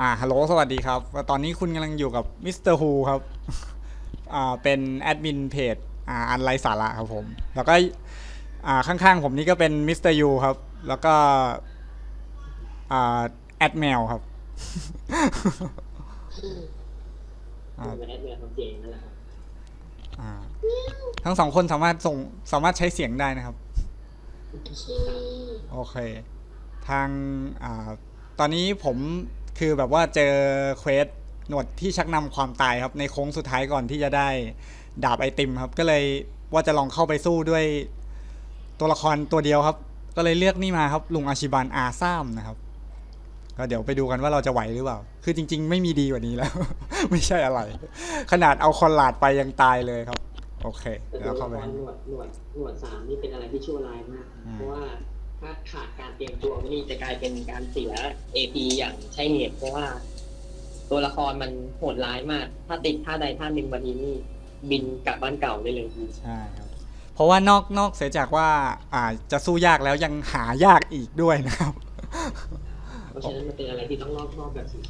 อ่าฮัลโหลสวัสดีครับ ตอนนี้คุณกำลังอยู่กับมิสเตอร์ฮูครับ อ่า เป็นแอดมินเพจ อ่า อันไรสาระครับผม แล้วก็ อ่า ข้างๆผมนี่ก็เป็นมิสเตอร์ยูครับ แล้วก็ อ่า แอดแมวครับอ่าเป็นแอดมินของเจนนั่นแหละครับอ่า ทั้งสองคนสามารถส่ง สามารถใช้เสียงได้นะครับ โอเค ทาง อ่า ตอนนี้ผม คือแบบว่าเจอเควสหนวดที่ชักนำความตายครับ ในโค้งสุดท้ายก่อนที่จะได้ดาบไอติมครับ ก็เลยว่าจะลองเข้าไปสู้ด้วยตัวละครตัวเดียวครับ ก็เลยเลือกนี่มาครับลุงอาชิบันอาซ่ามนะครับ ก็เดี๋ยวไปดูกันว่าเราจะไหวหรือเปล่า คือจริง ๆ ไม่มีดีกว่านี้แล้ว ไม่ใช่อะไร ขนาดเอาคอนลาดไปยังตายเลยครับ โอเคแต่เดี๋ยวตัวเข้าละไปครหนวดหนวดหนวดสามนี่เป็นอะไรที่ชั่วร้ายมากอืมเพราะว่า ถ้าขาดการเตรียมตัวนี่จะกลายเป็นการเสีย AP อย่างใช่เหตุเพราะว่า ตัวละครมันโหดร้ายมาก ถ้าติดท่าใดท่าหนึ่งวันนี้นี่บินกลับบ้านเก่าได้เลยใช่ครับเพราะว่านอกนอกเสียจากว่าอ่าจะสู้ยากแล้วยังหายากอีกด้วยนะครับเพราะฉะนั้นมันเป็นอะไรที่ต้องรอบคอบแบบสุด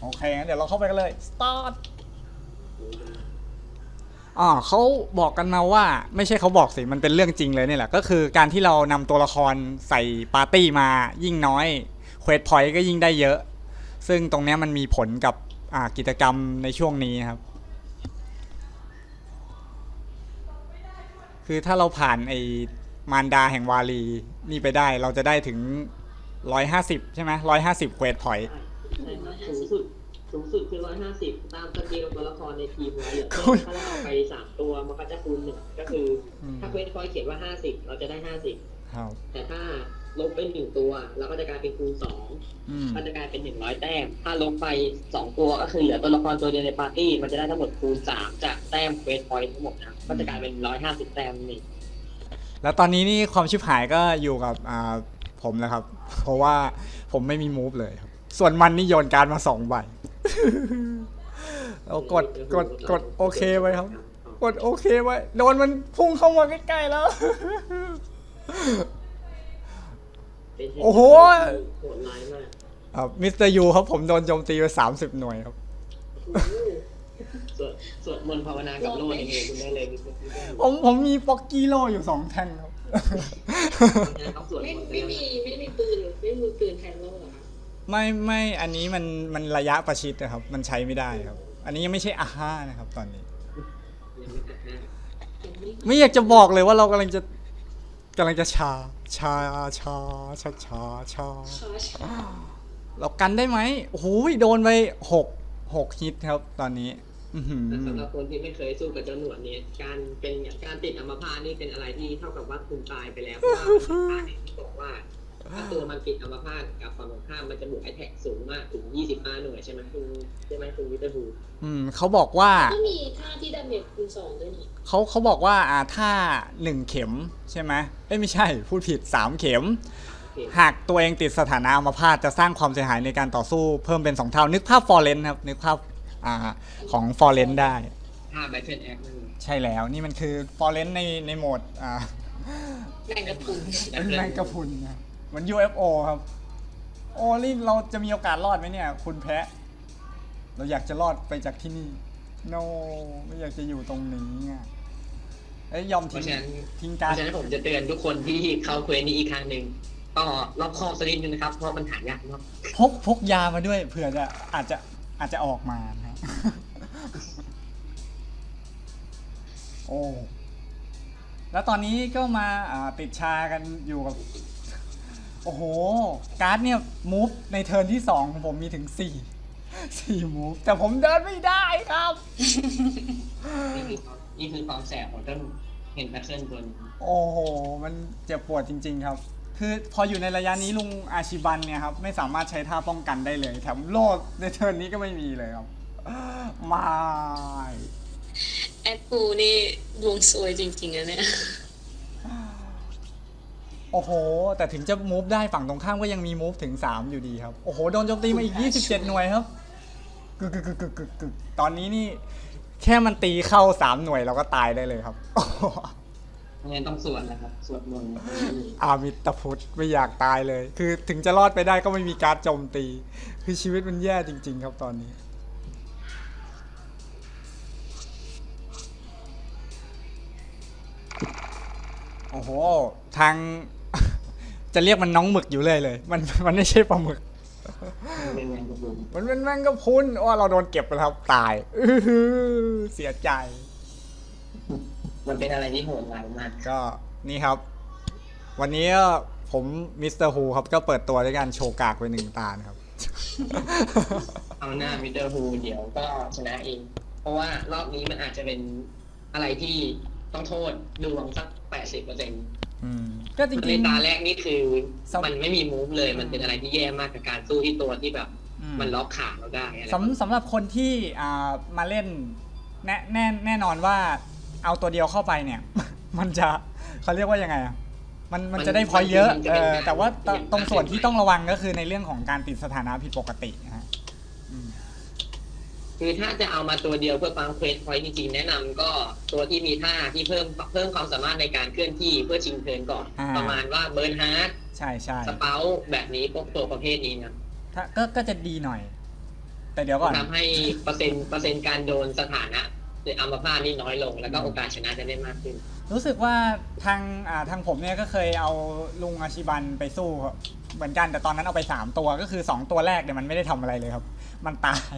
โอเคงั้นเดี๋ยวเราเข้าไปกันเลย start ๆ อ๋อเขาบอกกันมาว่าไม่ใช่เขาบอกสิมันเป็นเรื่องจริงเลยเนี่ยแหละ ก็คือการที่เรานำตัวละครใส่ปาร์ตี้มายิ่งน้อยเควสพอยต์ก็ยิ่งได้เยอะ ซึ่งตรงเนี้ยมันมีผลกับอ่ากิจกรรมในช่วงนี้ครับ คือถ้าเราผ่านไอ้มารดาแห่งวาลีนี่ไปได้เราจะได้ถึงร้อยห้าสิบใช่ไหมร้อยห้าสิบเควสพอยต์ สูงสุด สูงสุดคือร้อยห้าสิบตามสเกลตัวละครในทีมเราอย่างคุเช่ณนถ้าเราเอาไปสามตัวมันก็จะคูณหนึ่งก็คืออมถ้าเควสคอยเขียนว่าห้าสิบเราจะได้ห้าสิบครับแต่ถ้าลบไปหนึ่งตัวเราก็จะกลายเป็นคูณสองอืมก็จะกลายเป็นหนึ่งร้อยแต้ม ถ้าลบไปสองตัวก็คือเหลือตัวละครตัวเดียวในปาร์ตี้มันจะได้ทั้งหมดคูณสามจากแต้มเควสพอยต์ทั้งหมดนะก็จะกลายเป็นร้อยห้าสิบแต้มนี่ แล้วตอนนี้นี่ความชิบหายก็อยู่กับอ่าผมนะครับ เพราะว่าผมไม่มีมูฟเลยครับ ส่วนมันนี่โยนการดมาสองใบ เอากดกดกดโอเคไว้ครับ กดโอเคไว้โดนมันพุ่งเข้ามาใกล้ๆแล้วเป็นเหตุโอ้โหโหดร้ายมากอ่ามิสเตอร์ยูครับผมโดนโจมตีไปสามสิบหน่วยครับ สวดสวดมนต์ภาวนากับโลดเองคุณได้เลยมีคนที่ได้ผมผมมีป๊อกกี้โลอยู่สองแท่งครับ ต้องสวดไม่มนต์ไม่มีไม่มีปืนหรือไม่มีปืนแทนโลกเหรอคะ ไม่ไม่อันนี้มันมันระยะประชิดนะครับ มันใช้ไม่ได้ครับ อันนี้ยังไม่ใช่อาห้านะครับ ตอนนี้ยังไม่ตัดหน้ายังไม่ไม่อยากจะบอกเลยว่าเรากำลังจะกำลังจะชา ชาชาชาชาชาช้าช้าเรากันได้ไหมโอ้โหโดนไปหกหกฮิตครับ ตอนนี้อื้อหือแต่สำหรับคนที่ไม่เคยสู้กับเจ้าหนวดเนี่ย การเป็นการติดอัมพาตนี่เป็นอะไรที่เท่ากับว่าคุณตายไปแล้วเพราะว่าอัมพาตเนี่ยที่บอกว่า ถ้าตัวมันติดอัมพาตกับฝั่งตรงข้ามมันจะบวกไอแท็กสูงมากถึง 25 หน่วยใช่ไหมคุณใช่ไหมคุณวิทย์บูอืมเขาบอกว่าก็มีท่าที่ดาเมจคูณสองด้วยนี่เขาเขาบอกว่าอ่าถ้าหนึ่งเข็มใช่ไหมเอ้ยไม่ใช่พูดผิดสามเข็ม หากตัวเองติดสถานะอัมพาตจะสร้างความเสียหายในการต่อสู้เพิ่มเป็นสองเท่า นึกภาพฟอร์เรนครับ นึกภาพอ่าของฟอร์เรนได้ถ้าแบทเทิลแอคนั่นใช่แล้วนี่มันคือฟอร์เรนในในโหมดอ่าแมงกะพรุนเป็นแมงกะพรุนนะ เหมือน UFO ครับ โอ้นี่เราจะมีโอกาสรอดไหมเนี่ย คุณแพะ เราอยากจะรอดไปจากที่นี่ no ไม่อยากจะอยู่ตรงนี้อะเอ้ยยอมเพทิ้งราะฉะนั้นทิ้งเพการราะฉะนั้นผมจะเตือนทุกคนที่เข้าเควสนี้อีกครั้งหนึ่งก็รอบคอบสักนิดนึงนะครับ เพราะมันหายากมากพกพกยามาด้วยเผื่อจะอาจจะอาจจะออกมานะครับโอ้แล้วตอนนี้ก็มาอ่าติดชากันอยู่กับ โอ้โห การ์ดเนี่ยมูฟในเทิร์นที่สองของผมมีถึงสี่สี่มูฟแต่ผมเดินไม่ได้ครับ นี่คือนี่คือความแสบของเจ้าเห็นแพทเทิร์นตัวนี้โอ้โห มันเจ็บปวดจริง ๆ ครับ คือพออยู่ในระยะนี้ลุงอาชิบันเนี่ยครับ ไม่สามารถใช้ท่าป้องกันได้เลยแถมโลดในเทิร์นนี้ก็ไม่มีเลยครับไม่ แอดปูนี่ดวงซวยจริงๆอะเนี่ย โอ้โห แต่ถึงจะมูฟได้ฝั่งตรงข้ามก็ยังมีมูฟถึง 3 อยู่ดีครับ โอ้โห โดนโจมตีมาอีก 27 หน่วยครับกึกกึกกึกกึกกึกกึกตอนนี้นี่ แค่มันตีเข้า 3 หน่วยเราก็ตายได้เลยครับงั้นต้องสวดนะครับ สวดมนต์อามิตรพุทธไม่อยากตายเลย คือถึงจะรอดไปได้ก็ไม่มีการดโจมตี คือชีวิตมันแย่จริง ๆ ครับตอนนี้โอ้โห ทาง จะเรียกมันน้องหมึกอยู่เลยเลย มันมันไม่ใช่ปลาหมึก เป็นไงครับผมมันเป็นแมงกะพรุนโอ้เราโดนเก็บไปแล้วครับตายอื้อหือเสียใจ มันเป็นอะไรที่โหดร้ายมาก ก็นี่ครับ วันนี้ก็ผมมิสเตอร์ฮูครับก็เปิดตัวด้วยการโชว์กากไปหนึ่งตานะครับ เอาหน้ามิสเตอร์ฮูเดี๋ยวก็ชนะเอง เพราะว่ารอบนี้มันอาจจะเป็นอะไรที่ต้องโทษดวงสักแปดสิบเปอร์เซ็นต์ อืมก็จในริงตาแรกนี่คือสำมันไม่มีมูฟเลยมันเป็นอะไรที่แย่มากกับการสู้ที่ตัวที่แบบๆอืมมันล็อกขาเราได้อะไรสำสำหรับคนที่อ่ามาเล่น แน่แน่แน่นอนว่าเอาตัวเดียวเข้าไปเนี่ย มันจะเขาเรียกว่ายังไงอะมันมันจะได้พอยเยอะเออแต่ว่าตตรงส่วนที่ต้องระวังก็คือในเรื่องของการติดสถานะผิดปกตินะฮะอืม คือถ้าจะเอามาตัวเดียวเพื่อปั๊มเควสพอยต์จริงๆ แนะนำก็ตัวที่มีท่าที่เพิ่มเพิ่มความสามารถในการเคลื่อนที่เพื่อชิงเทิร์นก่อน ประมาณว่าเบิร์นฮาร์ดใช่ใช่สเปาแบบนี้พวกตัวประเภทนี้นะถ้าก็ก็จะดีหน่อย แต่เดี๋ยวก่อนทำให้เปอร์เซ็นต์เปอร์เซ็นต์การโดนสถานะหรืออัมพาตนี่น้อยลง แล้วก็โอกาสชนะจะได้มากขึ้น รู้สึกว่าทางอ่าทางผมเนี่ยก็เคยเอาลุงอาชิบันไปสู้ครับเหมือนกันแต่ตอนนั้นเอาไปสามตัวก็คือสองตัวแรกเนี่ยมันไม่ได้ทำอะไรเลยครับ มันตาย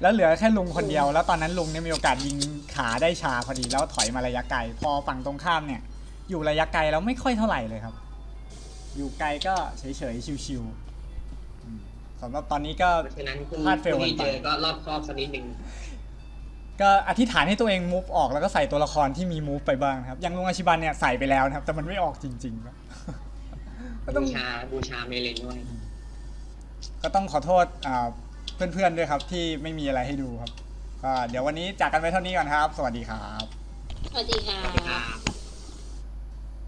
แล้วเหลือแค่ลุงคนเดียว แล้วตอนนั้นลุงเนี่ยมีโอกาสยิงขาได้ชาพอดี แล้วถอยมาระยะไกลพอฝั่งตรงข้ามเนี่ย อยู่ระยะไกลแล้วไม่ค่อยเท่าไหร่เลยครับ อยู่ไกลก็เฉยๆชิวๆอืมสำหรับตอนนี้ก็ เพราะฉะนั้นผู้พลาด fail ผู้ที่กันไปเจอก็รอบครอบสักนิดหนึ่ง ก็อธิษฐานให้ตัวเองมูฟออกแล้วก็ใส่ตัวละครที่มีมูฟไปบ้างนะครับอย่างลุงอาชิบันเนี่ยใส่ไปแล้วนะครับ แต่มันไม่ออกจริงๆครับก็ต้อบูงชาบูชาเมเลนด้วย ก็ต้องขอโทษอ่าเพื่อนๆด้วยครับ ที่ไม่มีอะไรให้ดูครับก็เดี๋ยววันนี้จากกันไปเท่านี้ก่อนครับ สวัสดีครับ สวัสดีค่ะครับ